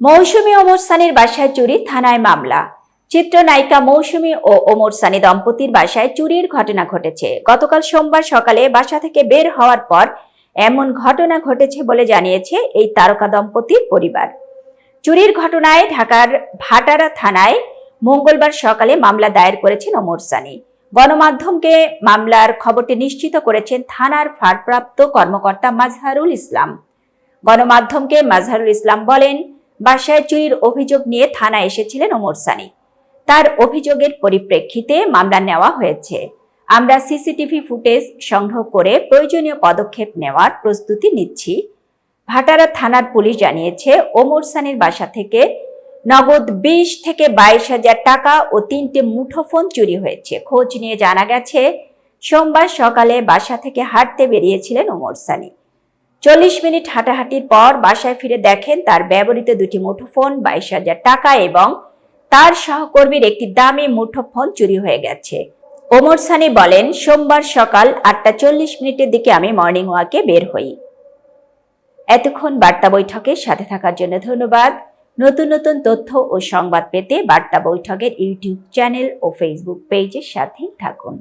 মৌসুমী ওমর সানির বাসায় চুরি, থানায় মামলা। চিত্রনায়িকা মৌসুমী ও ওমর সানি দম্পতির বাসায় চুরির ঘটনা ঘটেছে। গতকাল সোমবার সকালে বাসা থেকে বের হওয়ার পর এমন ঘটনা ঘটেছে বলে জানিয়েছে এই তারকা দম্পতির পরিবার। চুরির ঘটনায় ঢাকার ভাটারা থানায় মঙ্গলবার সকালে মামলা দায়ের করেছেন ওমর সানি। গণমাধ্যমকে মামলার খবরটি নিশ্চিত করেছেন থানার ভারপ্রাপ্ত কর্মকর্তা মাজহারুল ইসলাম। গণমাধ্যমকে মাজহারুল ইসলাম বলেন বাসায় চুরির অভিযোগ নিয়ে থানায় এসেছিলেন ওমর সানি। তার অভিযোগের পরিপ্রেক্ষিতে মামলা নেওয়া হয়েছে। আমরা সিসিটিভি ফুটেজ সংগ্রহ করে প্রয়োজনীয় পদক্ষেপ নেওয়ার প্রস্তুতি নিচ্ছি। ভাটারা থানার পুলিশ জানিয়েছে, ওমর সানির বাসা থেকে নগদ বিশ থেকে বাইশ হাজার টাকা ও তিনটে মুঠোফোন চুরি হয়েছে। খোঁজ নিয়ে জানা গেছে, সোমবার সকালে বাসা থেকে হাঁটতে বেরিয়েছিলেন ওমর সানি। চল্লিশ মিনিট হাঁটাহাঁটির পর বাসায় ফিরে দেখেন তার ব্যবহৃত দুটি মুঠোফোন, বাইশ হাজার টাকা এবং তার সহকর্মীর একটি দামি মুঠোফোন চুরি হয়ে গেছে। ওমর সানি বলেন, সোমবার সকাল আটটা চল্লিশ মিনিটের দিকে আমি মর্নিং ওয়াকে বের হই। এতক্ষণ বার্তা বৈঠকের সাথে থাকার জন্য ধন্যবাদ। নতুন নতুন তথ্য ও সংবাদ পেতে বার্তা বৈঠকের ইউটিউব চ্যানেল ও ফেসবুক পেজের সাথেই থাকুন।